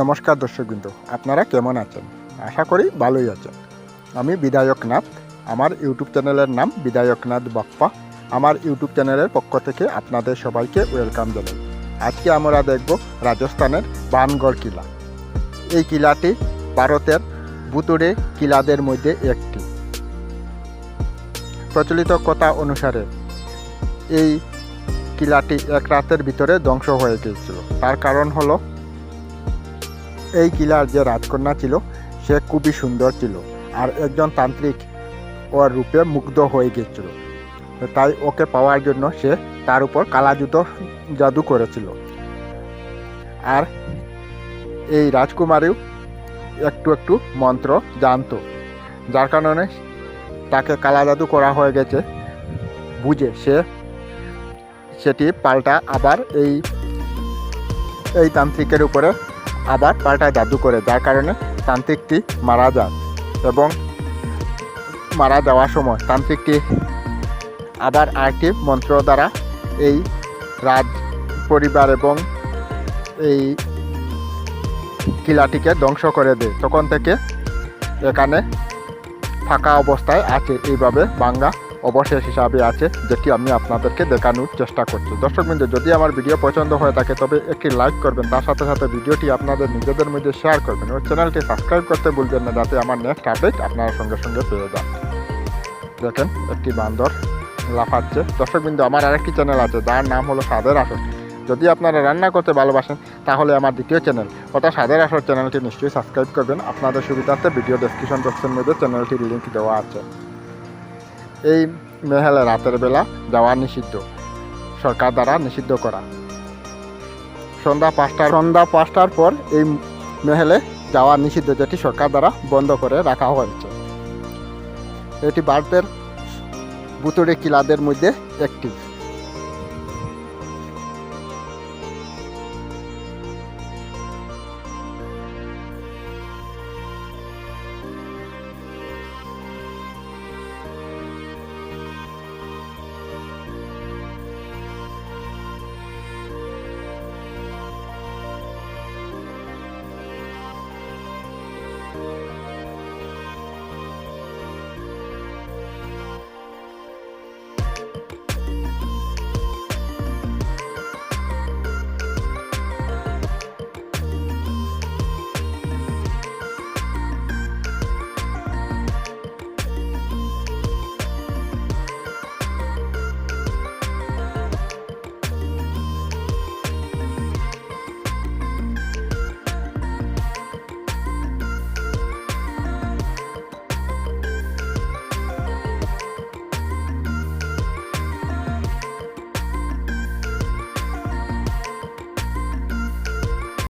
নমস্কার দর্শকবৃন্দ, আপনারা কেমন আছেন? আশা করি ভালোই আছেন। আমি বিধায়ক বিধায়কনাথ, আমার ইউটিউব চ্যানেলের নাম বিধায়কনাথ বাপ্পা। আমার ইউটিউব চ্যানেলের পক্ষ থেকে আপনাদের সবাইকে ওয়েলকাম জানাই। আজকে আমরা দেখব রাজস্থানের বানগড় কিলা। এই কিলাটি ভারতের বুতুড়ে কিলাদের মধ্যে একটি। প্রচলিত কথা অনুসারে এই কিলাটি এক রাতের ভিতরে ধ্বংস হয়ে গিয়েছিল। তার কারণ হলো এই কিলার যে রাজকন্যা ছিল, সে খুবই সুন্দর ছিল আর একজন তান্ত্রিক ওর রূপে মুগ্ধ হয়ে গিয়েছিল তাই ওকে পাওয়ার জন্য সে তার উপর কালা জুতো জাদু করেছিল। আর এই রাজকুমারীও একটু একটু মন্ত্র জানতো, যার কারণে তাকে কালা জাদু করা হয়ে গেছে। বুঝে সে সেটি পাল্টা আবার এই এই তান্ত্রিকের উপরে আবার পাল্টা জাদু করে যার কারণে তান্ত্রিকটি মারা যায় এবং মারা যাওয়ার সময় তান্ত্রিকটি আবার আরেকটি মন্ত্র দ্বারা এই রাজ, পরিবার এবং এই কিলাটিকে ধ্বংস করে দেয়। তখন থেকে এখানে ফাঁকা অবস্থায় আছে। এইভাবে বাঙ্গা অবশেষ হিসাবে আছে, যেটি আমি আপনাদেরকে দেখানোর চেষ্টা করছি। দর্শকবৃন্দ যদি আমার ভিডিও পছন্দ হয়ে থাকে, তবে একটি লাইক করবেন, তার সাথে সাথে ভিডিওটি আপনাদের নিজেদের মধ্যে শেয়ার করবেন ও চ্যানেলটি সাবস্ক্রাইব করতে ভুলবেন না, যাতে আমার নেক্সট আপডেট আপনারা সঙ্গে সঙ্গে পেয়ে যান। দেখেন, একটি বান্দর লাফাচ্ছে। দর্শকবৃন্দ আমার আরেকটি চ্যানেল আছে, যার নাম হলো সাদের আসর। যদি আপনারা রান্না করতে ভালোবাসেন, তাহলে আমার দ্বিতীয় চ্যানেল, অর্থাৎ সাদের আসর চ্যানেলটি নিশ্চয়ই সাবস্ক্রাইব করবেন। আপনাদের সুবিধার্থে ভিডিও ডেসক্রিপশন বক্সের মধ্যে চ্যানেলটির লিঙ্ক দেওয়া আছে। এই মেহেলে রাতের বেলা যাওয়া নিষিদ্ধ। সরকার দ্বারা নিষিদ্ধ করা। সন্ধ্যা পাঁচটা সন্ধ্যা পাঁচটার পর এই মেহেলে যাওয়া নিষিদ্ধ যেটি সরকার দ্বারা বন্ধ করে রাখা হয়েছে। এটি ভারতের বুতুড়ে কিলাদের মধ্যে একটি।